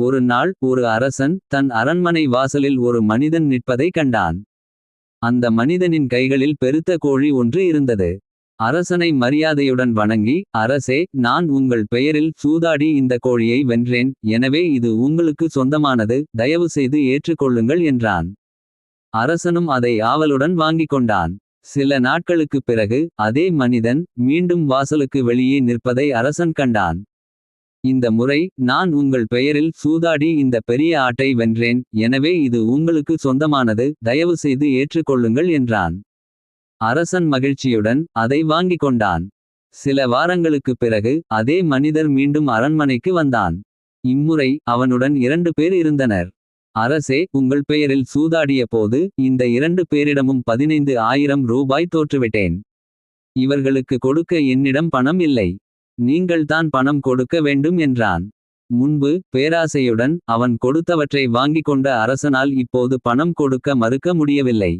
ஒரு நாள் ஒரு அரசன் தன் அரண்மனை வாசலில் ஒரு மனிதன் நிற்பதை கண்டான். அந்த மனிதனின் கைகளில் பெருத்த கோழி ஒன்று இருந்தது. அரசனை மரியாதையுடன் வணங்கி அரசே நான் உங்கள் பெயரில் சூதாடி இந்த கோழியை வென்றேன். எனவே இது உங்களுக்கு சொந்தமானது தயவு செய்து ஏற்றுக்கொள்ளுங்கள் என்றான். அரசனும் அதை ஆவலுடன் வாங்கிக் கொண்டான். சில நாட்களுக்குப் பிறகு அதே மனிதன் மீண்டும் வாசலுக்கு வெளியே நிற்பதை அரசன் கண்டான். இந்த முறை நான் உங்கள் பெயரில் சூதாடி இந்த பெரிய ஆட்டை வென்றேன். எனவே இது உங்களுக்கு சொந்தமானது தயவு செய்து ஏற்றுக்கொள்ளுங்கள் என்றான். அரசன் மகிழ்ச்சியுடன் அதை வாங்கிக் கொண்டான். சில வாரங்களுக்குப் பிறகு அதே மனிதர் மீண்டும் அரண்மனைக்கு வந்தான். இம்முறை அவனுடன் இரண்டு பேர் இருந்தனர். அரசே உங்கள் பெயரில் சூதாடிய போது இந்த இரண்டு பேரிடமும் 15 ஆயிரம் ரூபாய் தோற்றுவிட்டேன். இவர்களுக்கு கொடுக்க என்னிடம் பணம் இல்லை. நீங்கள்தான் பணம் கொடுக்க வேண்டும் என்றான். முன்பு பேராசையுடன் அவன் கொடுத்தவற்றை வாங்கிக் கொண்ட அரசனால் இப்போது பணம் கொடுக்க மறுக்க முடியவில்லை.